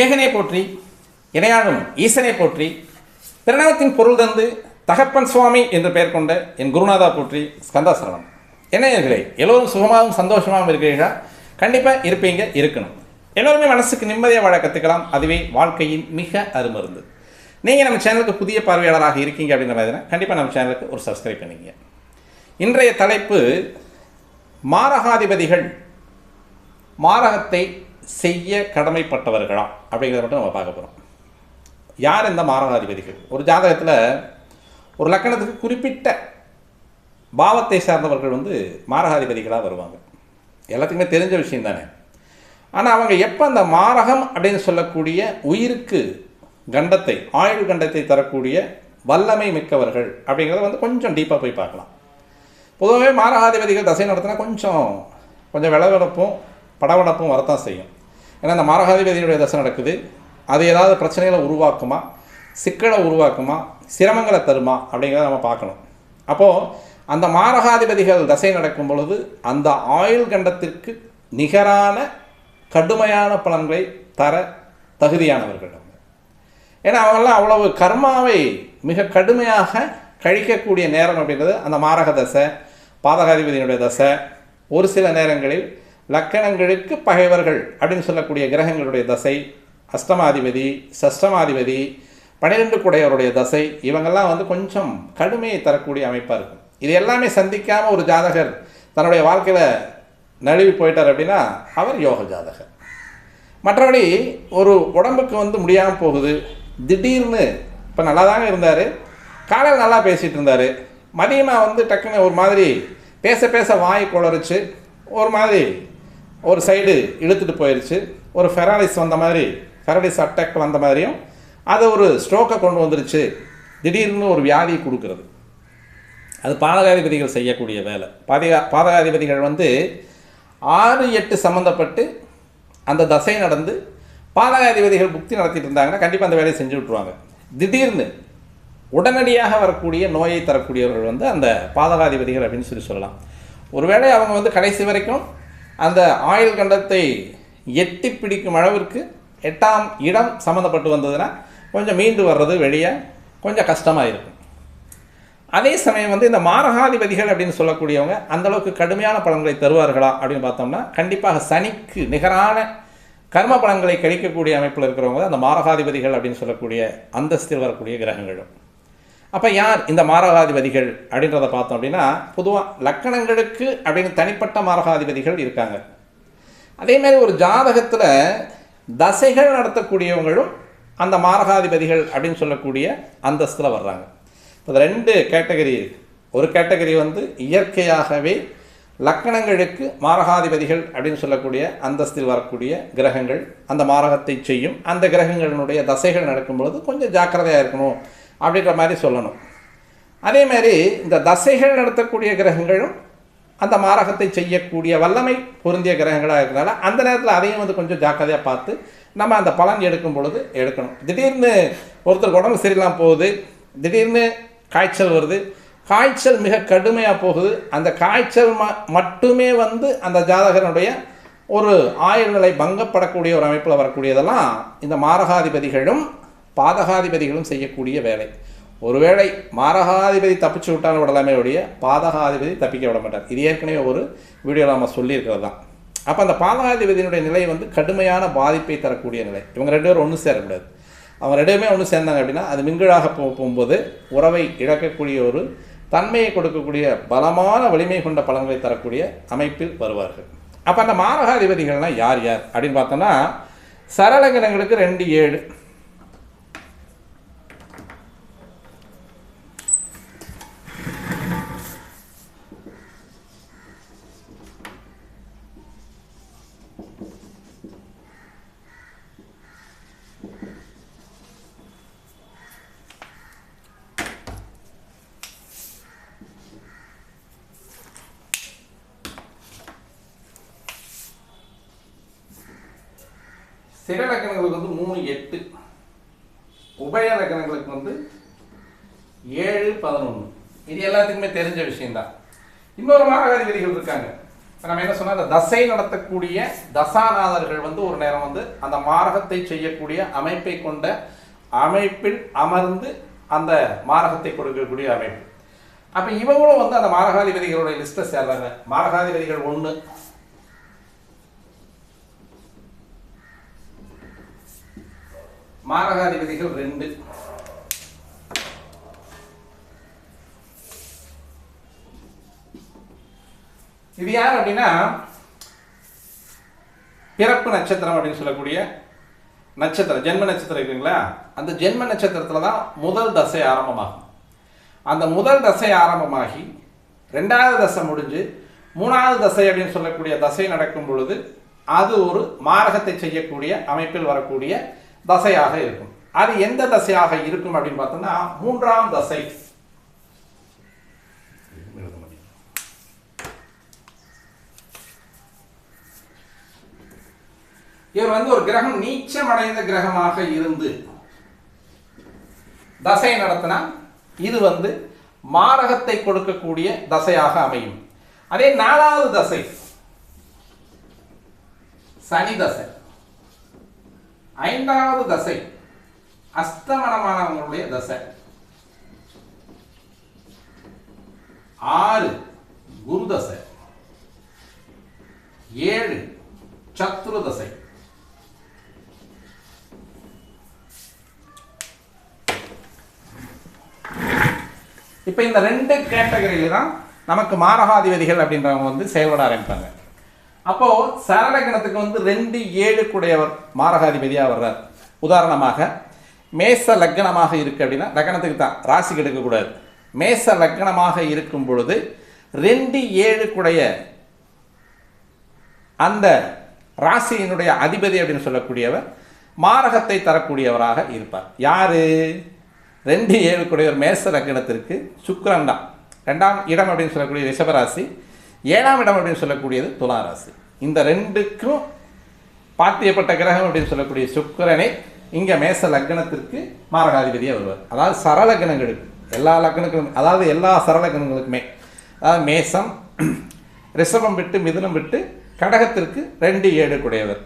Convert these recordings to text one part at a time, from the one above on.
ஏகனை போற்றி இணையாடும் ஈசனை போற்றி பிரணவத்தின் பொருள் தந்து தகப்பன் சுவாமி என்று பெயர் கொண்ட என் குருநாதா போற்றி ஸ்கந்தாசரணம். என்ன நேயர்களே எல்லோரும் சுகமாகவும் சந்தோஷமாகவும் இருக்கிறீர்களா? கண்டிப்பாக இருப்பீங்க இருக்கணும். எல்லோருமே மனசுக்கு நிம்மதியாக வாழ கற்றுக்கலாம் அதுவே வாழ்க்கையின் மிக அருமருந்து. நீங்கள் நம்ம சேனலுக்கு புதிய பார்வையாளராக இருக்கீங்க அப்படின்ற மாதிரி கண்டிப்பாக நம்ம சேனலுக்கு ஒரு சப்ஸ்கிரைப் பண்ணிங்க. இன்றைய தலைப்பு மாரகாதிபதிகள் மாரகத்தை செய்ய கடமைப்பட்டவர்களா அப்படிங்கிறத மட்டும் நம்ம பார்க்க போகிறோம் யார் இந்த மாரணாதிபதிகள் ஒரு ஜாதகத்தில் ஒரு லக்கணத்துக்கு குறிப்பிட்ட பாவத்தை சார்ந்தவர்கள் வந்து மாரகாதிபதிகளாக வருவாங்க. எல்லாத்துக்குமே தெரிஞ்ச விஷயம் தானே. ஆனால் அவங்க எப்போ அந்த மாரகம் அப்படின்னு சொல்லக்கூடிய உயிருக்கு கண்டத்தை ஆயுள் கண்டத்தை தரக்கூடிய வல்லமை மிக்கவர்கள் அப்படிங்கிறத வந்து கொஞ்சம் டீப்பாக போய் பார்க்கலாம். பொதுவாகவே மாரகாதிபதிகள் தசை நடத்தினா கொஞ்சம் கொஞ்சம் விளவெடுப்பும் படவடப்பும் வரத்தான் செய்யும். ஏன்னா அந்த மாரகாதிபதியுடைய தசை நடக்குது. அது ஏதாவது பிரச்சனைகளை உருவாக்குமா? சிக்கலை உருவாக்குமா? சிரமங்களை தருமா? அப்படிங்கிறத நம்ம பார்க்கணும். அப்போது அந்த மாரகாதிபதிகள் தசை நடக்கும் பொழுது அந்த ஆயுள் கண்டத்திற்கு நிகரான கடுமையான பலன்களை தர தகுதியானவர்கள் ஏன்னா அவங்களாம் அவ்வளவு கர்மாவை மிக கடுமையாக கழிக்கக்கூடிய நேரம் அப்படின்றது அந்த மாரக தசை பாதகாதிபதியினுடைய தசை. ஒரு சில நேரங்களில் லக்கணங்களுக்கு பகைவர்கள் அப்படின்னு சொல்லக்கூடிய கிரகங்களுடைய தசை அஷ்டமாதிபதி சஷ்டமாதிபதி பன்னிரெண்டு குடையவருடைய தசை இவங்கெல்லாம் வந்து கொஞ்சம் கடுமையை தரக்கூடிய அமைப்பாக இருக்கும். இது எல்லாமே சந்திக்காமல் ஒரு ஜாதகர் தன்னுடைய வாழ்க்கையில் நழுவி போயிட்டார் அப்படின்னா அவர் யோக ஜாதகர். மற்றபடி ஒரு உடம்புக்கு வந்து முடியாமல் போகுது திடீர்னு இப்போ நல்லா தாங்க இருந்தார் காலையில் நல்லா பேசிகிட்டு இருந்தார் மதியமாக வந்து டக்குன்னு ஒரு மாதிரி பேச பேச வாய் குளறிச்சு ஒரு மாதிரி ஒரு சைடு இழுத்துட்டு போயிடுச்சு ஒரு ஃபெராலிஸ் வந்த மாதிரி ஃபெராலிஸ் அட்டாக் வந்த மாதிரியும் அதை ஒரு ஸ்ட்ரோக்கை கொண்டு வந்துருச்சு. திடீர்னு ஒரு வியாதியை கொடுக்கறது. அது பாதகாதிபதிகள் செய்யக்கூடிய வேலை. பாதகா பாதகாதிபதிகள் வந்து ஆறு எட்டு சம்மந்தப்பட்டு அந்த தசை நடந்து பாதகாதிபதிகள் புக்தி நடத்திட்டு இருந்தாங்கன்னா கண்டிப்பாக அந்த வேலையை செஞ்சு விட்ருவாங்க திடீர்னு உடனடியாக வரக்கூடிய நோயை தரக்கூடியவர்கள் வந்து அந்த பாதகாதிபதிகள் அப்படின்னு சொல்லி சொல்லலாம். ஒருவேளை அவங்க வந்து கடைசி வரைக்கும் அந்த ஆயுள் கண்டத்தை எட்டி பிடிக்கும் அளவிற்கு எட்டாம் இடம் சம்மந்தப்பட்டு வந்ததுன்னா கொஞ்சம் மீண்டு வர்றது வெளியே கொஞ்சம் கஷ்டமாக இருக்கும். அதே சமயம் வந்து இந்த மாரகாதிபதிகள் அப்படின்னு சொல்லக்கூடியவங்க அந்தளவுக்கு கடுமையான பலன்களை தருவார்களா அப்படின்னு பார்த்தோம்னா கண்டிப்பாக சனிக்கு நிகரான கர்ம பலன்களை கழிக்கக்கூடிய அமைப்பில் இருக்கிறவங்க அந்த மாரகாதிபதிகள் அப்படின்னு சொல்லக்கூடிய அந்தஸ்தில் வரக்கூடிய கிரகங்களும். அப்போ யார் இந்த மாரகாதிபதிகள் அப்படின்றத பார்த்தோம் அப்படின்னா பொதுவாக லக்கணங்களுக்கு அப்படின்னு தனிப்பட்ட மாரகாதிபதிகள் இருக்காங்க. அதேமாரி ஒரு ஜாதகத்தில் தசைகள் நடத்தக்கூடியவங்களும் அந்த மாரகாதிபதிகள் அப்படின்னு சொல்லக்கூடிய அந்தஸ்தில் வர்றாங்க. இப்போ ரெண்டு கேட்டகரி ஒரு கேட்டகரி வந்து இயற்கையாகவே லக்கணங்களுக்கு மாரகாதிபதிகள் அப்படின்னு சொல்லக்கூடிய அந்தஸ்தில் வரக்கூடிய கிரகங்கள் அந்த மாரகத்தை செய்யும். அந்த கிரகங்களினுடைய தசைகள் நடக்கும்பொழுது கொஞ்சம் ஜாக்கிரதையாக இருக்கணும். அப்படின்ற மாதிரி சொல்லணும். அதே மாதிரி இந்த தசைகள் நடத்தக்கூடிய கிரகங்களும் அந்த மாரகத்தை செய்யக்கூடிய வல்லமை பொருந்திய கிரகங்களாக இருக்கிறனால அந்த நேரத்தில் அதையும் வந்து கொஞ்சம் ஜாக்கிரதையாக பார்த்து நம்ம அந்த பலன் எடுக்கும் பொழுது எடுக்கணும். திடீர்னு ஒருத்தருக்கு உடம்பு சரியில்லாமல் போகுது திடீர்னு காய்ச்சல் வருது. காய்ச்சல் மிக கடுமையாக போகுது. அந்த காய்ச்சல் ம மட்டுமே வந்து அந்த ஜாதகனுடைய ஒரு ஆயுள் நிலை பங்கப்படக்கூடிய ஒரு அமைப்பில் வரக்கூடியதெல்லாம் இந்த மாரகாதிபதிகளும் பாதகாதிபதிகளும் செய்யக்கூடிய வேலை. ஒருவேளை மாரகாதிபதி தப்பிச்சு விட்டாலும் விடலாமே ஒழிய பாதகாதிபதி தப்பிக்க விட மாட்டார். இது ஏற்கனவே ஒரு வீடியோவில் நம்ம சொல்லியிருக்கிறது தான் அப்போ அந்த பாதகாதிபதியினுடைய நிலை வந்து கடுமையான பாதிப்பை தரக்கூடிய நிலை. இவங்க ரெண்டு பேரும் ஒன்றும் சேரக்கூடாது அவங்க ரெண்டு பேருமே ஒன்று சேர்ந்தாங்க அப்படின்னா அது மிங்கிழாக போ போகும்போது உறவை இழக்கக்கூடிய ஒரு தன்மையை கொடுக்கக்கூடிய பலமான வலிமை கொண்ட பலன்களை தரக்கூடிய அமைப்பில் வருவார்கள். அப்போ அந்த மாரகாதிபதிகள்னால் யார் யார் அப்படின்னு பார்த்தோம்னா சரளகிரங்களுக்கு ரெண்டு ஏழு சிற லக்கணங்களுக்கு வந்து மூணு எட்டு உபய லக்கணங்களுக்கு வந்து ஏழு விஷயம்தான் இன்னொரு மாரகாதிபதிகள் இருக்காங்க. நம்ம என்ன சொன்னால் அந்த தசை நடத்தக்கூடிய தசாநாதர்கள் வந்து ஒரு நேரம் வந்து அந்த மாரகத்தை செய்யக்கூடிய அமைப்பை கொண்ட அமைப்பில் அமர்ந்து அந்த மாரகத்தை கொடுக்கக்கூடிய அமைப்பு. அப்போ இவங்களும் வந்து அந்த மாரகாதிபதிகளுடைய லிஸ்ட்டை சேர்றாங்க. மாரகாதிபதிகள் ஒன்று மாரகாதிபதிகள் ரெண்டு. இது யார் அப்படின்னா பிறப்பு நட்சத்திரம் அப்படின்னு சொல்லக்கூடிய நட்சத்திரம் ஜென்ம நட்சத்திரம் இருக்குங்களா? அந்த ஜென்ம நட்சத்திரத்தில் தான் முதல் தசை ஆரம்பமாகும். அந்த முதல் தசை ஆரம்பமாகி ரெண்டாவது தசை முடிஞ்சு மூணாவது தசை அப்படின்னு சொல்லக்கூடிய தசை நடக்கும் பொழுது அது ஒரு மாரகத்தை செய்யக்கூடிய அமைப்பில் வரக்கூடிய தசையாக இருக்கும். அது எந்த தசையாக இருக்கும் அப்படின்னு பார்த்தோம்னா மூன்றாம் தசை இவர் வந்து ஒரு கிரகம் நீச்சமடைந்த கிரகமாக இருந்து தசை நடத்தினா இது வந்து மாரகத்தை கொடுக்கக்கூடிய தசையாக அமையும். அதே நாலாவது தசை சனி தசை. ஐந்தாவது தசை அஸ்தமனமானவங்களுடைய தசை. ஆறு குரு தசை. ஏழு சத்ரு தசை. இப்போ இந்த ரெண்டு கேட்டகரியில தான் நமக்கு மாரகாதிபதிகள் அப்படின்றவங்க வந்து செயல்பட ஆரம்பிப்பாங்க. அப்போ சரலக்கணத்துக்கு வந்து ரெண்டு ஏழு கூடையவர் மாரகாதிபதியாக வர்றார். உதாரணமாக மேச லக்னமாக இருக்கு அப்படின்னா லக்னத்துக்கு தான் ராசிக்கு எடுக்கக்கூடாது. மேச லக்னமாக இருக்கும் பொழுது ரெண்டு ஏழு குடைய அந்த ராசியினுடைய அதிபதி அப்படின்னு சொல்லக்கூடியவர் மாரகத்தை தரக்கூடியவராக இருப்பார். யாரு? ரெண்டு ஏழு கூடியவர் மேச லக்னத்திற்கு சுக்கரன் தான் ரெண்டாம் இடம் அப்படின்னு சொல்லக்கூடிய ரிஷபராசி ஏழாம் இடம் அப்படின்னு சொல்லக்கூடியது துளாராசி. இந்த ரெண்டுக்கும் பாத்தியப்பட்ட கிரகம் அப்படின்னு சொல்லக்கூடிய சுக்கரனை இங்கே மேச லக்னத்திற்கு மாரகாதிபதியாக வருவார். அதாவது சரலக்னங்களுக்கு எல்லா லக்னங்களும் அதாவது எல்லா சரலக்னங்களுக்குமே அதாவது மேசம் ரிஷபம் விட்டு மிதுனம் விட்டு கடகத்திற்கு ரெண்டு ஏழு குடையவர்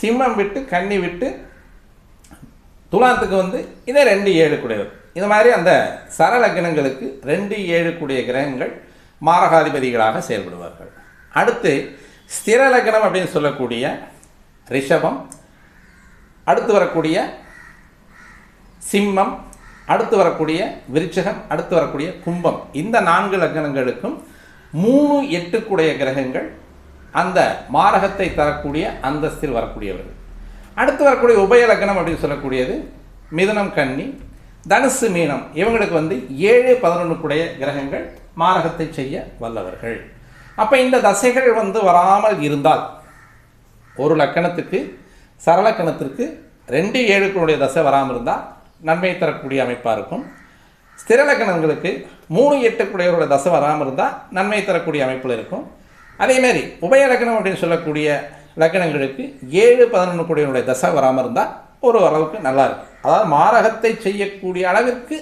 சிம்மம் விட்டு கன்னி விட்டு துலாத்துக்கு வந்து இதே ரெண்டு ஏழு குடையவர் இது மாதிரி அந்த சரலக்னங்களுக்கு ரெண்டு ஏழு கூடிய கிரகங்கள் மாரகாதிபதிகளாக செயல்படுவார்கள். அடுத்து ஸ்திர லக்னம் அப்படின்னு சொல்லக்கூடிய ரிஷபம் அடுத்து வரக்கூடிய சிம்மம் அடுத்து வரக்கூடிய விருச்சகம் அடுத்து வரக்கூடிய கும்பம். இந்த நான்கு லக்னங்களுக்கும் மூணு எட்டுக்குடைய கிரகங்கள் அந்த மாரகத்தை தரக்கூடிய அந்தஸ்தில் வரக்கூடியவர்கள். அடுத்து வரக்கூடிய உபயலக்கணம் அப்படின்னு சொல்லக்கூடியது மிதனம் கன்னி தனுசு மீனம். இவங்களுக்கு வந்து ஏழு பதினொன்றுக்குடைய கிரகங்கள் மாரகத்தை செய்ய வல்லவர்கள். அப்போ இந்த தசைகள் வந்து வராமல் இருந்தால் ஒரு லக்கணத்துக்கு சரலக்கணத்திற்கு ரெண்டு ஏழுக்களுடைய தசை வராமல் இருந்தால் நன்மை தரக்கூடிய அமைப்பாக இருக்கும். ஸ்திர லக்கணங்களுக்கு மூணு எட்டுக்குடையவருடைய தசை வராமல் இருந்தால் நன்மை தரக்கூடிய அமைப்பில் இருக்கும். அதேமாரி உபயலக்கணம் அப்படின்னு சொல்லக்கூடிய லக்கணங்களுக்கு ஏழு பதினொன்று கோடியினுடைய தசை வராமல் இருந்தால் ஒரு அளவுக்கு நல்லா இருக்கும் அதாவது மாரகத்தை செய்யக்கூடிய அளவிற்கு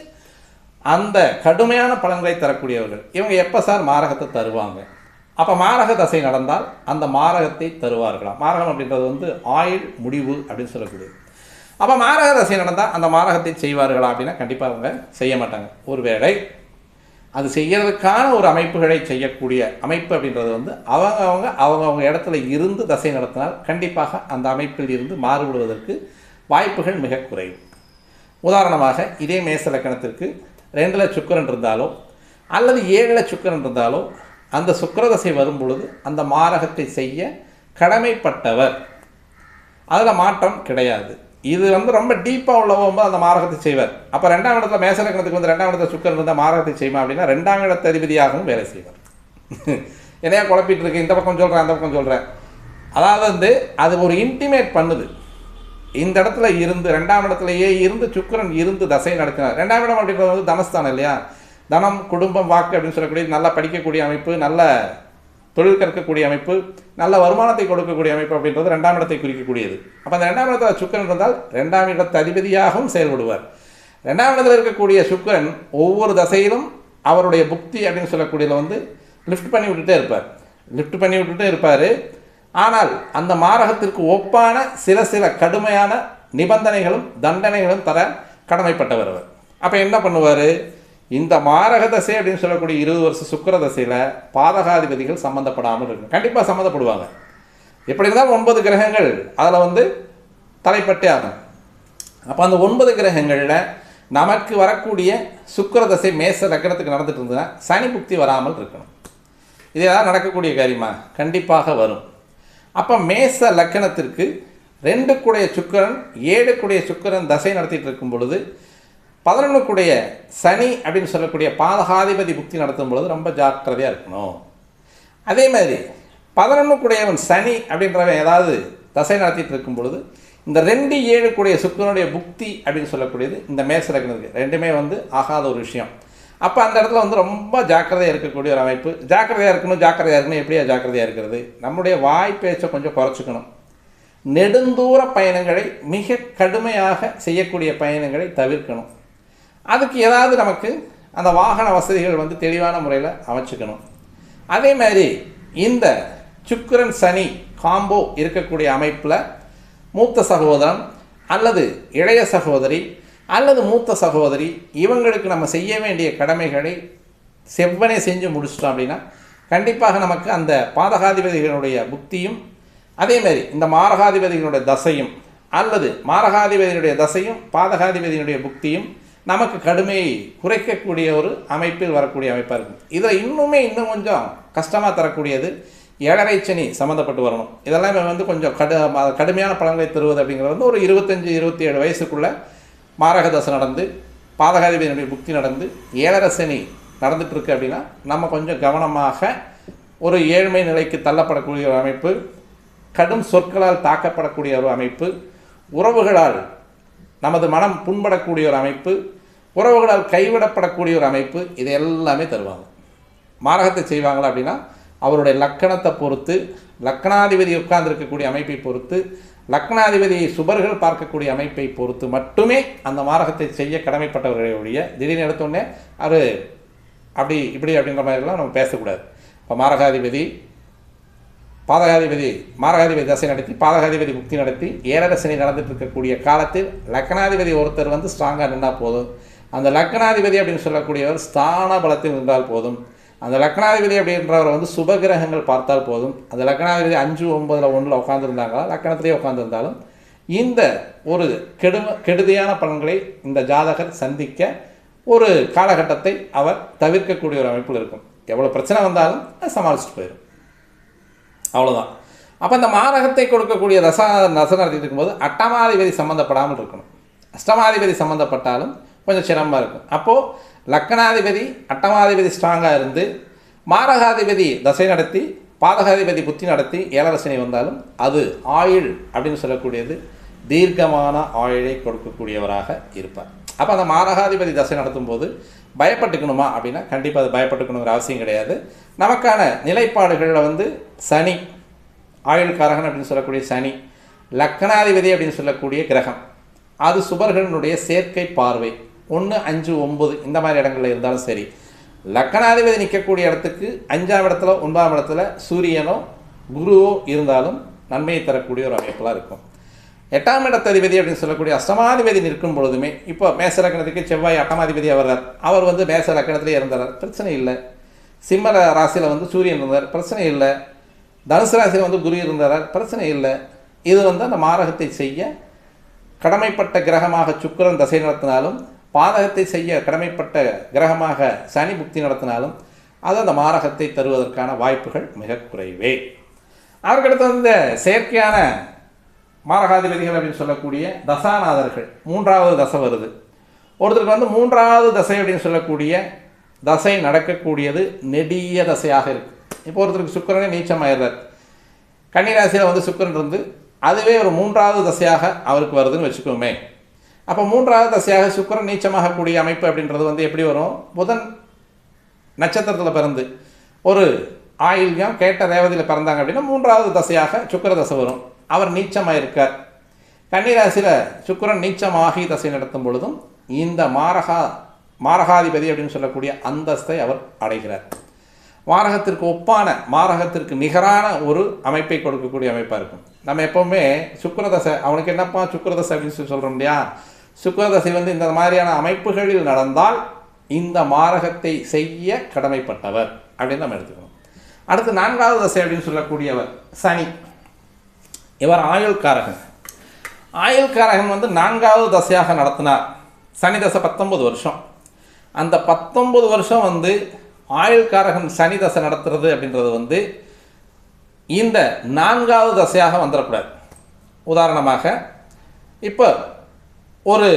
அந்த கடுமையான பலன்களை தரக்கூடியவர்கள். இவங்க எப்போ சார் மாரகத்தை தருவாங்க? அப்போ மாரக தசை நடந்தால் அந்த மாரகத்தை தருவார்களாம். மாரகம் அப்படின்றது வந்து ஆயுள் முடிவு அப்படின்னு சொல்லக்கூடியது. அப்போ மாரக தசை நடந்தால் அந்த மாரகத்தை செய்வார்களா அப்படின்னா கண்டிப்பாக அவங்க செய்ய மாட்டாங்க. ஒருவேளை அது செய்யறதுக்கான ஒரு அமைப்புகளை செய்யக்கூடிய அமைப்பு அப்படின்றது வந்து அவங்க அவங்க அவங்கவுங்க இடத்துல இருந்து தசை நடத்தினால் கண்டிப்பாக அந்த அமைப்பில் இருந்து மாறுபடுவதற்கு வாய்ப்புகள் மிக குறைவு. உதாரணமாக இதே மேச லக்கணத்திற்கு ரெண்டில் சுக்கரன் இருந்தாலோ அல்லது ஏழில் சுக்கரன் இருந்தாலோ அந்த சுக்கரதசை வரும் பொழுது அந்த மாரகத்தை செய்ய கடமைப்பட்டவர். அதில் மாற்றம் கிடையாது. இது வந்து ரொம்ப டீப்பாக உள்ள போகும்போது அந்த மாரகத்தை செய்வார். அப்போ ரெண்டாம் இடத்துல மேசலக்கணத்துக்கு வந்து ரெண்டாம் இடத்துல சுக்கரன் இருந்தால் மாரகத்தை செய்யுமா அப்படின்னா ரெண்டாம் இடத்த அதிபதியாகவும் வேலை செய்வார். என்னையா குழப்பிட்டு இருக்கு? இந்த பக்கம் சொல்கிறேன் அந்த பக்கம் சொல்கிறேன் அதாவது வந்து அது ஒரு இன்டிமேட் பண்ணுது. இந்த இடத்துல இருந்து ரெண்டாம் இடத்துலயே இருந்து சுக்கிரன் இருந்து தசை நடத்தினார். ரெண்டாம் இடம் அப்படின்றது வந்து தனஸ்தானம் இல்லையா? தனம் குடும்பம் வாக்கு அப்படின்னு சொல்லக்கூடிய நல்லா படிக்கக்கூடிய அமைப்பு நல்ல தொழில் கற்கக்கூடிய அமைப்பு நல்ல வருமானத்தை கொடுக்கக்கூடிய அமைப்பு அப்படின்றது ரெண்டாம் இடத்தை குறிக்கக்கூடியது. அப்போ அந்த ரெண்டாம் இடத்துல சுக்கரன் இருந்தால் ரெண்டாம் இடத்து அதிபதியாகவும் செயல்படுவார். ரெண்டாம் இடத்தில் இருக்கக்கூடிய சுக்கரன் ஒவ்வொரு தசையிலும் அவருடைய புக்தி அப்படின்னு சொல்லக்கூடியதில் வந்து லிஃப்ட் பண்ணி விட்டுட்டே இருப்பார். லிஃப்ட் பண்ணி விட்டுட்டே இருப்பார். ஆனால் அந்த மாரகத்திற்கு ஒப்பான சில சில கடுமையான நிபந்தனைகளும் தண்டனைகளும் தர கடமைப்பட்டவர் அவர். அப்போ என்ன பண்ணுவார்? இந்த மாரக தசை அப்படின்னு சொல்லக்கூடிய இருபது வருஷம் சுக்கிர தசையில் பாதகாதிபதிகள் சம்மந்தப்படாமல் இருக்கும் கண்டிப்பாக சம்மந்தப்படுவாங்க எப்படி இருந்தால் ஒன்பது கிரகங்கள். அதில் வந்து தலைப்பட்டே ஆகும் அப்போ அந்த ஒன்பது கிரகங்களில் நமக்கு வரக்கூடிய சுக்கிர தசை மேச லக்கணத்துக்கு நடந்துட்டு இருந்ததுன்னா சனி புக்தி வராமல் இருக்கணும். இது ஏதாவது நடக்கக்கூடிய காரியமா? கண்டிப்பாக வரும். அப்போ மேச லக்கணத்திற்கு ரெண்டு கூடைய சுக்கிரன் ஏழு கூடைய சுக்கிரன் தசை நடத்திட்டு இருக்கும் பொழுது பதினொன்றுக்குடைய சனி அப்படின்னு சொல்லக்கூடிய பாதகாதிபதி புக்தி நடத்தும் பொழுது ரொம்ப ஜாக்கிரதையாக இருக்கணும். அதே மாதிரி பதினொன்றுக்குடையவன் சனி அப்படின்றவன் ஏதாவது தசை நடத்திட்டு இருக்கும் பொழுது இந்த ரெண்டு ஏழு கூடிய சுக்கரனுடைய புக்தி அப்படின்னு சொல்லக்கூடியது இந்த மேச ரெண்டுமே வந்து ஆகாத ஒரு விஷயம். அப்போ அந்த இடத்துல வந்து ரொம்ப ஜாக்கிரதையாக இருக்கக்கூடிய ஒரு அமைப்பு. ஜாக்கிரதையாக இருக்கணும் ஜாக்கிரதையாக இருக்கணும் எப்படியா ஜாக்கிரதையாக இருக்கிறது? நம்முடைய வாய் பேச்சை கொஞ்சம் குறைச்சிக்கணும். நெடுந்தூர பயணங்களை மிக கடுமையாக செய்யக்கூடிய பயணங்களை தவிர்க்கணும். அதுக்கு ஏதாவது நமக்கு அந்த வாகன வசதிகள் வந்து தெளிவான முறையில் அமைச்சுக்கணும். அதே மாதிரி இந்த சுக்கரன் சனி காம்போ இருக்கக்கூடிய அமைப்பில் மூத்த சகோதரன் அல்லது இளைய சகோதரி அல்லது மூத்த சகோதரி இவங்களுக்கு நம்ம செய்ய வேண்டிய கடமைகளை செவ்வனே செஞ்சு முடிச்சிட்டோம் அப்படின்னா கண்டிப்பாக நமக்கு அந்த பாதகாதிபதிகளுடைய புக்தியும் அதே மாதிரி இந்த மாரகாதிபதிகளுடைய தசையும் அல்லது மாரகாதிபதியினுடைய தசையும் பாதகாதிபதியினுடைய புக்தியும் நமக்கு கடுமையை குறைக்கக்கூடிய ஒரு அமைப்பில் வரக்கூடிய அமைப்பாக இருக்கும் இதில் இன்னுமே இன்னும் கொஞ்சம் கஷ்டமாக தரக்கூடியது ஏழரை சனி சம்மந்தப்பட்டு வரணும். இதெல்லாம் வந்து கொஞ்சம் கடு கடுமையான பலன்களை தருவது அப்படிங்கிறது வந்து ஒரு இருபத்தஞ்சி இருபத்தி ஏழு வயசுக்குள்ளே மாரக தசை நடந்து பாதகாதிபதியினுடைய புக்தி நடந்து ஏழரை சனி நடந்துகிட்ருக்கு அப்படின்னா நம்ம கொஞ்சம் கவனமாக ஒரு ஏழ்மை நிலைக்கு தள்ளப்படக்கூடிய ஒரு அமைப்பு கடும் சொற்களால் தாக்கப்படக்கூடிய ஒரு அமைப்பு உறவுகளால் நமது மனம் புண்படக்கூடிய ஒரு அமைப்பு உறவுகளால் கைவிடப்படக்கூடிய ஒரு அமைப்பு இது எல்லாமே தருவாங்க. மாரகத்தை செய்வாங்களா அப்படின்னா அவருடைய லக்கணத்தை பொறுத்து லக்கணாதிபதி உட்கார்ந்திருக்கக்கூடிய அமைப்பை பொறுத்து லக்னாதிபதியை சுபர்கள் பார்க்கக்கூடிய அமைப்பை பொறுத்து மட்டுமே அந்த மாரகத்தை செய்ய கடமைப்பட்டவர்களுடைய திடீர்னு எடுத்தோடனே அவர் அப்படி இப்படி அப்படின்ற மாதிரிலாம் நம்ம பேசக்கூடாது. இப்போ மாரகாதிபதி பாதகாதிபதி மாரகாதிபதி தசை நடத்தி பாதகாதிபதி முக்தி நடத்தி ஏழரை நடந்துட்டு இருக்கக்கூடிய காலத்தில் லக்னாதிபதி ஒருத்தர் வந்து ஸ்ட்ராங்காக நின்றால் போதும். அந்த லக்னாதிபதி அப்படின்னு சொல்லக்கூடியவர் ஸ்தான பலத்தில் நின்றால் போதும். அந்த லக்னாதிபதி அப்படின்றவர் வந்து சுபகிரகங்கள் பார்த்தால் போதும். அந்த லக்னாதிபதி அஞ்சு ஒன்பதில் ஒன்றில் உட்காந்துருந்தாங்களா லக்கணத்திலேயே உட்காந்துருந்தாலும் இந்த ஒரு கெடும கெடுதியான பலன்களை இந்த ஜாதகர் சந்திக்க ஒரு காலகட்டத்தை அவர் தவிர்க்கக்கூடிய ஒரு அமைப்பில் இருக்கும். எவ்வளோ பிரச்சனை வந்தாலும் அதை சமாளிச்சுட்டு போயிடும் அவ்வளோதான் அப்போ இந்த மாரகத்தை கொடுக்கக்கூடிய ரச தசை நடத்திட்டு இருக்கும்போது அட்டமாதிபதி சம்மந்தப்படாமல் இருக்கணும். அஷ்டமாதிபதி சம்மந்தப்பட்டாலும் கொஞ்சம் சிரமமாக இருக்கும். அப்போது லக்கணாதிபதி அட்டமாதிபதி ஸ்ட்ராங்காக இருந்து மாரகாதிபதி தசை நடத்தி பாதகாதிபதி புத்தி நடத்தி ஏழரசனை வந்தாலும் அது ஆயுள் அப்படின்னு சொல்லக்கூடியது தீர்க்கமான ஆயுளை கொடுக்கக்கூடியவராக இருப்பார். அப்போ அந்த மாரகாதிபதி தசை நடத்தும்போது பயப்பட்டுக்கணுமா அப்படின்னா கண்டிப்பாக அது பயப்பட்டுக்கணுங்கிற அவசியம் கிடையாது. நமக்கான நிலைப்பாடுகளில் வந்து சனி ஆயுள்காரகன் அப்படின்னு சொல்லக்கூடிய சனி லக்கணாதிபதி அப்படின்னு சொல்லக்கூடிய கிரகம். அது சுபர்களுடைய சேர்க்கை பார்வை. ஒன்று அஞ்சு ஒம்பது இந்த மாதிரி இடங்களில் இருந்தாலும் சரி. லக்கணாதிபதி நிற்கக்கூடிய இடத்துக்கு அஞ்சாம் இடத்துல ஒன்பதாம் இடத்துல சூரியனோ குருவோ இருந்தாலும் நன்மையை தரக்கூடிய ஒரு அமைப்பெல்லாம் இருக்கும். எட்டாம் இடத்ததிபதி அப்படின்னு சொல்லக்கூடிய அஷ்டமாதிபதி நிற்கும் பொழுதுமே இப்போ மேச லக்கணத்துக்கு செவ்வாய் அட்டமாதிபதி வர்றார் அவர் வந்து மேச லக்கணத்திலே இருந்தார் பிரச்சனை இல்லை. சிம்ம ராசியில் வந்து சூரியன் இருந்தார். பிரச்சனை இல்லை. தனுசு ராசியில் வந்து குரு இருந்தார். பிரச்சனை இல்லை. இது வந்து அந்த மாரகத்தை செய்ய கடமைப்பட்ட கிரகமாக சுக்கரன் தசை நடத்தினாலும் பாதகத்தை செய்ய கடமைப்பட்ட கிரகமாக சனி புக்தி நடத்தினாலும் அது அந்த மாரகத்தை தருவதற்கான வாய்ப்புகள் மிக குறைவே. அதற்கடுத்து வந்து செயற்கையான மாரகாதிபதிகள் அப்படின்னு சொல்லக்கூடிய தசாநாதர்கள் மூன்றாவது தசை வருது. ஒருத்தருக்கு வந்து மூன்றாவது தசை அப்படின்னு சொல்லக்கூடிய தசை நடக்கக்கூடியது நெடிய தசையாக இருக்குது இப்போ ஒருத்தருக்கு சுக்கிரனே நீச்சமாயிடுறார். கன்னிராசியில் வந்து சுக்கிரன் இருந்து அதுவே ஒரு மூன்றாவது தசையாக அவருக்கு வருதுன்னு வச்சுக்கோமே. அப்போ மூன்றாவது தசையாக சுக்கிரன் நீச்சமாகக்கூடிய அமைப்பு அப்படின்றது வந்து எப்படி வரும்? புதன் நட்சத்திரத்தில் பிறந்து ஒரு ஆயில்யம் கேட்ட ரேவதியில் பிறந்தாங்க அப்படின்னா மூன்றாவது தசையாக சுக்கர தசை வரும். அவர் நீச்சமாக இருக்கார். கன்னிராசியில் சுக்கிரன் நீச்சமாகி தசை நடத்தும் பொழுதும் இந்த மாரகா மாரகாதிபதி அப்படின்னு சொல்லக்கூடிய அந்தஸ்தை அவர் அடைகிறார். மாரகத்திற்கு ஒப்பான மாரகத்திற்கு நிகரான ஒரு அமைப்பை கொடுக்கக்கூடிய அமைப்பாக இருக்கும். நம்ம எப்போவுமே சுக்கிரதசை அவனுக்கு என்னப்பா சுக்கரதசை அப்படின்னு சொல்லி சொல்கிறோம் இல்லையா? சுக்கரதசை வந்து இந்த மாதிரியான அமைப்புகளில் நடந்தால் இந்த மாரகத்தை செய்ய கடமைப்பட்டவர் அப்படின்னு நம்ம எடுத்துக்கணும். அடுத்து நான்காவது தசை அப்படின்னு சொல்லக்கூடியவர் சனி. இவர் ஆயுள்காரகன். ஆயுள்காரகன் வந்து நான்காவது தசையாக நடத்தினார். சனி தசை பத்தொன்பது வருஷம். அந்த பத்தொன்பது வருஷம் வந்து ஆயுள்காரகன் சனி தசை நடத்துறது அப்படின்றது வந்து இந்த நான்காவது தசையாக வந்துடக்கூடாது உதாரணமாக இப்போ ஒரு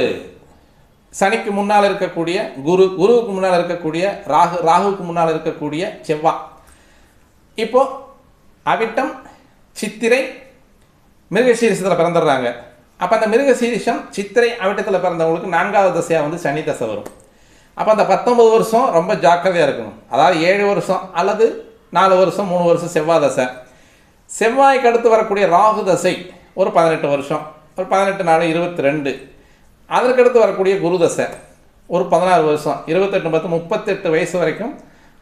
சனிக்கு முன்னால் இருக்கக்கூடிய குரு குருவுக்கு முன்னால் இருக்கக்கூடிய ராகு ராகுவுக்கு முன்னால் இருக்கக்கூடிய செவ்வாய் இப்போ அவிட்டம் சித்திரை மிருகசீரிசத்தில் பிறந்துடுறாங்க. அப்போ அந்த மிருகசீரிஷம் சித்திரை அவிட்டத்தில் பிறந்தவங்களுக்கு நான்காவது தசையாக வந்து சனி தசை வரும். அப்போ அந்த பத்தொன்பது வருஷம் ரொம்ப ஜாக்கிரதையாக இருக்கணும். அதாவது ஏழு வருஷம் அல்லது நாலு வருஷம் மூணு வருஷம் செவ்வாய் தசை. செவ்வாய்க்கு அடுத்து வரக்கூடிய ராகு தசை ஒரு பதினெட்டு வருஷம். ஒரு பதினெட்டு நாலு இருபத்தி ரெண்டு. அதற்கடுத்து வரக்கூடிய குரு தசை ஒரு பதினாறு வருஷம் இருபத்தெட்டு பத்து முப்பத்தெட்டு வயசு வரைக்கும்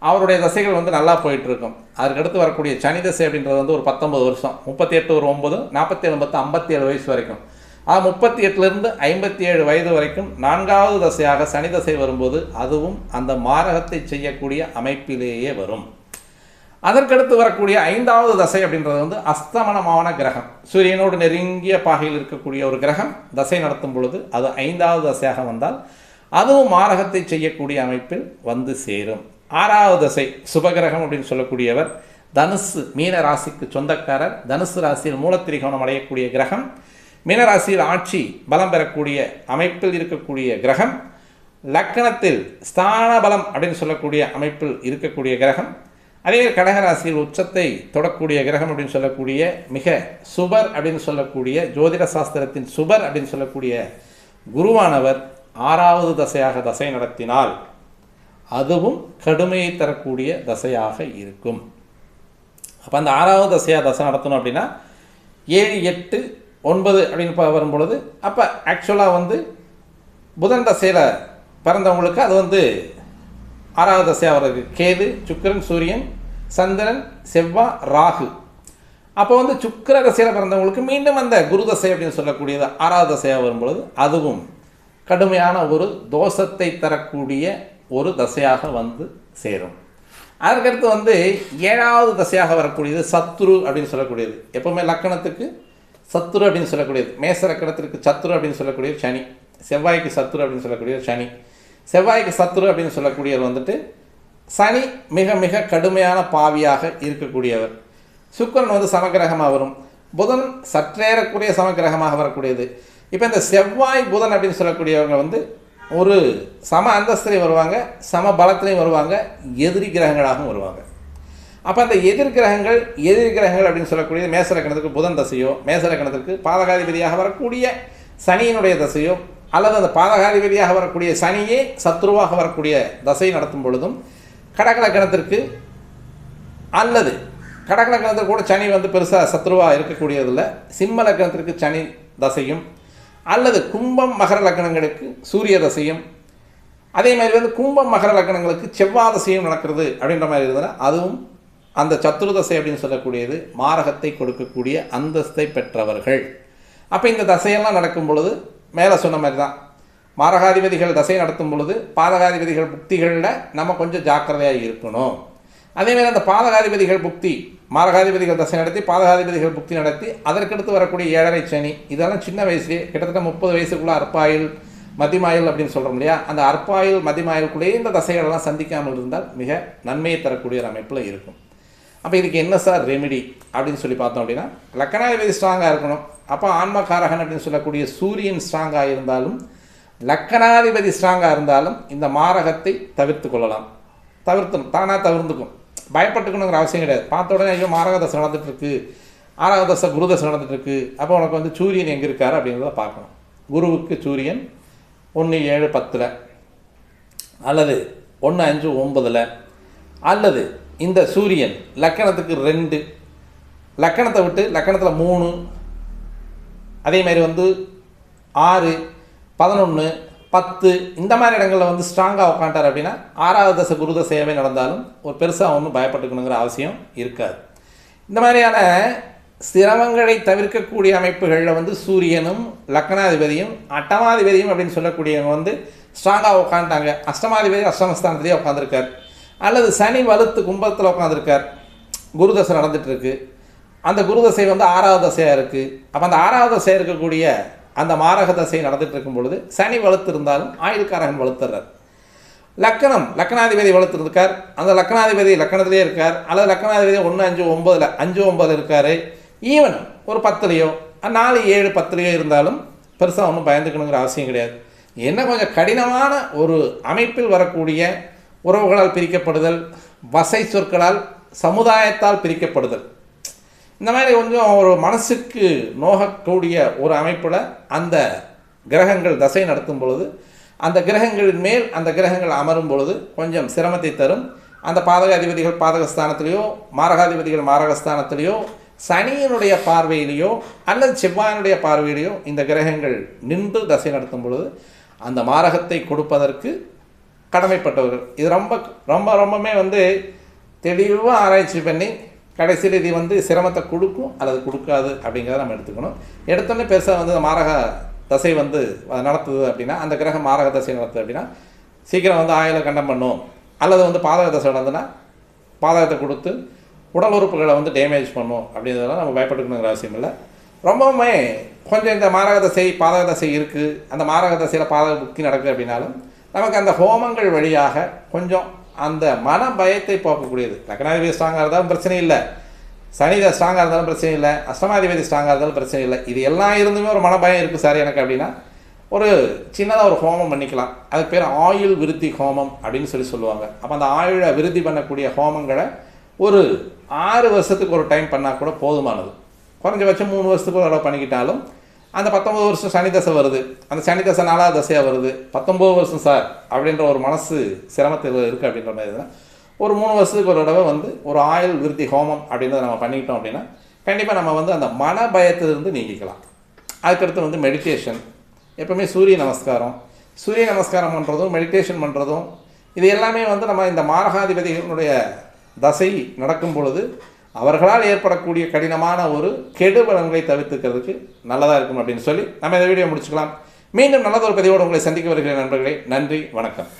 அவருடைய தசைகள் வந்து நல்லா போயிட்டுருக்கும். அதுக்கடுத்து வரக்கூடிய சனி தசை அப்படின்றது வந்து ஒரு பத்தொம்பது வருஷம் முப்பத்தி எட்டு ஒரு ஒம்பது நாற்பத்தி ஏழு பத்து ஐம்பத்தி ஏழு வயசு வரைக்கும். ஆனால் முப்பத்தி எட்டுலேருந்து ஐம்பத்தி ஏழு வயது வரைக்கும் நான்காவது தசையாக சனி தசை வரும்போது அதுவும் அந்த மாரகத்தை செய்யக்கூடிய அமைப்பிலேயே வரும். அதற்கடுத்து வரக்கூடிய ஐந்தாவது தசை அப்படின்றது வந்து அஸ்தமனமான கிரகம். சூரியனோடு நெருங்கிய பாகையில் இருக்கக்கூடிய ஒரு கிரகம். தசை நடத்தும் பொழுது அது ஐந்தாவது தசையாக வந்தால் அதுவும் மாரகத்தை செய்யக்கூடிய அமைப்பில் வந்து சேரும். ஆறாவது தசை சுபகிரகம் அப்படின்னு சொல்லக்கூடியவர் தனுசு மீன ராசிக்கு சொந்தக்காரர். தனுசு ராசியில் மூலத்திரிகோணம் அடையக்கூடிய கிரகம். மீனராசியில் ஆட்சி பலம் பெறக்கூடிய அமைப்பில் இருக்கக்கூடிய கிரகம். லக்கணத்தில் ஸ்தான பலம் அப்படின்னு சொல்லக்கூடிய அமைப்பில் இருக்கக்கூடிய கிரகம். அதே கடகராசியில் உச்சத்தை தொடக்கூடிய கிரகம் அப்படின்னு சொல்லக்கூடிய மிக சுபர் அப்படின்னு சொல்லக்கூடிய ஜோதிட சாஸ்திரத்தின் சுபர் அப்படின்னு சொல்லக்கூடிய குருவானவர் ஆறாவது தசையாக தசை நடத்தினால் அதுவும் கடுமையை தரக்கூடிய தசையாக இருக்கும். அப்போ அந்த ஆறாவது தசையாக தசை நடத்தணும் அப்படின்னா ஏழு எட்டு ஒன்பது அப்படின்னு வரும் வரும்பொழுது அப்போ ஆக்சுவலாக வந்து புதன் தசையில் பிறந்தவங்களுக்கு அது வந்து ஆறாவது தசையாக வர்றது கேது சுக்கரன் சூரியன் சந்திரன் செவ்வாய் ராகு. அப்போ வந்து சுக்கர தசையில் பிறந்தவங்களுக்கு மீண்டும் அந்த குரு தசை அப்படின்னு சொல்லக்கூடியது ஆறாவது தசையாக வரும்பொழுது அதுவும் கடுமையான ஒரு தோஷத்தை தரக்கூடிய ஒரு தசையாக வந்து சேரும். அதற்கடுத்து வந்து ஏழாவது தசையாக வரக்கூடியது சத்ரு அப்படின்னு சொல்லக்கூடியது. எப்பவுமே லக்கணத்துக்கு சத்துரு அப்படின்னு சொல்லக்கூடியது. மேச லக்கணத்திற்கு சத்துரு அப்படின்னு சொல்லக்கூடியது சனி. செவ்வாய்க்கு சத்துரு அப்படின்னு சொல்லக்கூடிய சனி. செவ்வாய்க்கு சத்துரு அப்படின்னு சொல்லக்கூடியவர் வந்துட்டு சனி மிக மிக கடுமையான பாவியாக இருக்கக்கூடியவர். சுக்கிரன் வந்து சமக்கிரகமாக வரும். புதன் சற்றேறக்கூடிய சமக்கிரகமாக வரக்கூடியது. இப்போ இந்த செவ்வாய் புதன் அப்படின்னு சொல்லக்கூடியவங்க வந்து ஒரு சம அந்தஸ்திலையும் வருவாங்க சம பலத்திலையும் வருவாங்க எதிரி கிரகங்களாகவும் வருவாங்க. அப்போ அந்த எதிர் கிரகங்கள் எதிர் கிரகங்கள் அப்படின்னு சொல்லக்கூடிய மேசலக்கணத்துக்கு புதன் தசையோ மேசலக்கணத்திற்கு பாதகாதிபதியாக வரக்கூடிய சனியினுடைய தசையோ அல்லது அந்த பாதகாதிபதியாக வரக்கூடிய சனியே சத்ருவாக வரக்கூடிய தசை நடத்தும் பொழுதும் கடகலக்கணத்திற்கு அல்லது கடக கூட சனி வந்து பெருசாக சத்ருவாக இருக்கக்கூடியதில்லை. சிம்ம லக்கணத்திற்கு சனி தசையும் அல்லது கும்பம் மகர லக்கணங்களுக்கு சூரிய தசையும். அதே மாதிரி வந்து கும்பம் மகர லக்கணங்களுக்கு செவ்வாய் தசையும் நடக்கிறது அப்படின்ற மாதிரி இருந்ததுன்னா அதுவும் அந்த சத்துருதசை அப்படின்னு சொல்லக்கூடியது மாரகத்தை கொடுக்கக்கூடிய அந்தஸ்தை பெற்றவர்கள். அப்போ இந்த தசையெல்லாம் நடக்கும் பொழுது மேலே சொன்ன மாதிரி தான் மாரகாதிபதிகள் தசை நடத்தும் பொழுது பாதகாதிபதிகள் புக்திகளில் நம்ம கொஞ்சம் ஜாக்கிரதையாக இருக்கணும். அதேமாதிரி அந்த பாதகாதிபதிகள் புக்தி மாரகாதிபதிகள் தசை நடத்தி பாதகாதிபதிகள் புக்தி நடத்தி அதற்கடுத்து வரக்கூடிய ஏழரை சனி இதெல்லாம் சின்ன வயசுலேயே கிட்டத்தட்ட முப்பது வயசுக்குள்ளே அற்பாயில் மதிமாயில் அப்படின்னு சொல்கிறோம் இல்லையா? அந்த அற்பாயில் மதிமாயிலுக்குள்ளேயே இந்த தசைகளெல்லாம் சந்திக்காமல் இருந்தால் மிக நன்மையை தரக்கூடிய ஒரு அமைப்பில் இருக்கும். அப்போ இதுக்கு என்ன சார் ரெமிடி அப்படின்னு சொல்லி பார்த்தோம் அப்படின்னா லக்கணாதிபதி ஸ்ட்ராங்காக இருக்கணும். அப்போ ஆன்மகாரகன் அப்படின்னு சொல்லக்கூடிய சூரியன் ஸ்ட்ராங்காக இருந்தாலும் லக்கணாதிபதி ஸ்ட்ராங்காக இருந்தாலும் இந்த மாரகத்தை தவிர்த்து கொள்ளலாம். தவிர்த்தணும். தானாக தவிர்த்துக்கும். பயப்பட்டுக்கணுங்கிற அவசியம் கிடையாது. பார்த்த உடனே ஐயோ மாரக தசை நடந்துட்டு இருக்கு ஆறாவது தசை குரு தசை அப்போ உனக்கு வந்து சூரியன் எங்கே இருக்கார் அப்படிங்கிறத பார்க்கணும். குருவுக்கு சூரியன் ஒன்று ஏழு பத்தில். அல்லது ஒன்று அஞ்சு ஒம்பதில் அல்லது இந்த சூரியன் லக்கணத்துக்கு ரெண்டு. லக்கணத்தை விட்டு லக்கணத்தில் மூணு. அதே மாதிரி வந்து ஆறு பதினொன்று பத்து இந்த மாதிரி இடங்களில் வந்து ஸ்ட்ராங்காக உட்காண்டார் அப்படின்னா ஆறாவது தசை குரு தசையாகவே நடந்தாலும் ஒரு பெருசாக ஒன்றும் பயப்பட்டுக்கணுங்கிற அவசியம் இருக்காது. இந்த மாதிரியான சிரமங்களை தவிர்க்கக்கூடிய அமைப்புகளில் வந்து சூரியனும் லக்னாதிபதியும் அட்டமாதிபதியும் அப்படின்னு சொல்லக்கூடியவங்க வந்து ஸ்ட்ராங்காக உட்காந்துட்டாங்க அஷ்டமாதிபதி அஷ்டமஸ்தானத்திலேயே உட்காந்துருக்கார் அல்லது சனி வலுத்து கும்பத்தில் உட்காந்துருக்கார் குருதசை நடந்துகிட்ருக்கு அந்த குருதசை வந்து ஆறாவது தசையாக இருக்குது அப்போ அந்த ஆறாவது தசையாக இருக்கக்கூடிய அந்த மாரக தசை நடந்துட்டு இருக்கும் பொழுது சனி வலுத்து இருந்தாலும் ஆயுள்காரகன் வலுத்துறார். லக்கணம் லக்கணாதிபதி வளர்த்துருக்கார் அந்த லக்கணாதிபதி லக்கணத்திலே இருக்கார். அல்லது லக்கணாதிபதி ஒன்று அஞ்சு ஒம்பதில் அஞ்சு ஒம்பது இருக்கார். ஈவன் ஒரு பத்துலேயோ நாலு ஏழு பத்துலேயோ இருந்தாலும் பெருசாக ஒன்றும் பயந்துக்கணுங்கிற அவசியம் கிடையாது. என்ன கொஞ்சம் கடினமான ஒரு அமைப்பில் வரக்கூடிய உறவுகளால் பிரிக்கப்படுதல் வசை சொற்களால் சமுதாயத்தால் பிரிக்கப்படுதல். இந்த மாதிரி கொஞ்சம் ஒரு மனசுக்கு நோகக்கூடிய ஒரு அமைப்பில் அந்த கிரகங்கள் தசை நடத்தும் பொழுது அந்த கிரகங்களின் மேல் அந்த கிரகங்கள் அமரும் பொழுது கொஞ்சம் சிரமத்தை தரும். அந்த பாதக அதிபதிகள் பாதகஸ்தானத்திலேயோ மாரகாதிபதிகள் மாரகஸ்தானத்திலேயோ சனியினுடைய பார்வையிலேயோ அல்லது செவ்வாயினுடைய பார்வையிலேயோ இந்த கிரகங்கள் நின்று தசை நடத்தும் பொழுது அந்த மாரகத்தை கொடுப்பதற்கு கடமைப்பட்டவர்கள். இது ரொம்ப ரொம்ப ரொம்பவுமே வந்து தெளிவாக ஆராய்ச்சி பண்ணி கடைசியில் இது வந்து சிரமத்தை கொடுக்கும் அல்லது கொடுக்காது அப்படிங்கிறத நம்ம எடுத்துக்கணும். எடுத்தோடனே பெருசாக வந்து மாரக தசை வந்து நடத்துது அப்படின்னா அந்த கிரகம் மாரக தசை நடத்துது அப்படின்னா சீக்கிரம் வந்து ஆயுளை கண்டம் பண்ணும். அல்லது வந்து பாதக தசை நடந்துன்னா பாதகத்தை கொடுத்து உடல் உறுப்புகளை வந்து டேமேஜ் பண்ணும் அப்படின்றதெல்லாம் நம்ம பயப்பட்டுக்கணுங்கிற அவசியம் இல்லை. ரொம்பவுமே கொஞ்சம் இந்த மாரக தசை பாதக தசை இருக்குது அந்த மாரக தசையில் பாதக புக்தி நடக்குது அப்படின்னாலும் நமக்கு அந்த ஹோமங்கள் வழியாக கொஞ்சம் அந்த மன பயத்தை போக்கக்கூடியது. லக்னாதிபதி ஸ்ட்ராங்காக இருந்தாலும் பிரச்சனை இல்லை. சனி ஸ்ட்ராங்காக இருந்தாலும் பிரச்சனை இல்லை. அஷ்டமாதிபதி ஸ்ட்ராங்காக இருந்தாலும் பிரச்சனை இல்லை. இது எல்லாம் இருந்துமே ஒரு மனபயம் இருக்குது சார் எனக்கு அப்படின்னா ஒரு சின்னதாக ஒரு ஹோமம் பண்ணிக்கலாம். அதுக்கு பேர் ஆயுள் விருத்தி ஹோமம் அப்படின்னு சொல்லி சொல்லுவாங்க. அப்போ அந்த ஆயுளை விருத்தி பண்ணக்கூடிய ஹோமங்களை ஒரு ஆறு வருஷத்துக்கு ஒரு டைம் பண்ணால் கூட போதுமானது. குறைஞ்சபட்சம் மூணு வருஷத்துக்கு ஒரு தடவை பண்ணிக்கிட்டாலும் அந்த பத்தொம்பது வருஷம் சனி தசை வருது. அந்த சனி தசை நாலாவது தசையாக வருது. பத்தொம்பது வருஷம் சார் அப்படின்ற ஒரு மனசு சிரமத்தில் இருக்குது அப்படின்ற மாதிரி இதுனா ஒரு மூணு வருஷத்துக்கு ஒரு தடவை வந்து ஒரு ஆயுள் விருத்தி ஹோமம் அப்படின்றத நம்ம பண்ணிக்கிட்டோம் அப்படின்னா கண்டிப்பாக நம்ம வந்து அந்த மன பயத்திலிருந்து நீங்கிக்கலாம். அதுக்கடுத்து வந்து மெடிடேஷன் எப்போவுமே சூரிய நமஸ்காரம். சூரிய நமஸ்காரம் பண்ணுறதும் மெடிடேஷன் பண்ணுறதும் இது எல்லாமே வந்து நம்ம இந்த மாரகாதிபதிகளுடைய தசை நடக்கும் பொழுது அவர்களால் ஏற்படக்கூடிய கடினமான ஒரு கெடு பலன்களை தவிர்த்துக்கிறதுக்கு நல்லதாக இருக்கும் அப்படின்னு சொல்லி நம்ம இந்த வீடியோ முடிச்சுக்கலாம். மீண்டும் நல்லதொரு பதிவோடு உங்களை சந்திக்க வருகிற நண்பர்களே. நன்றி வணக்கம்.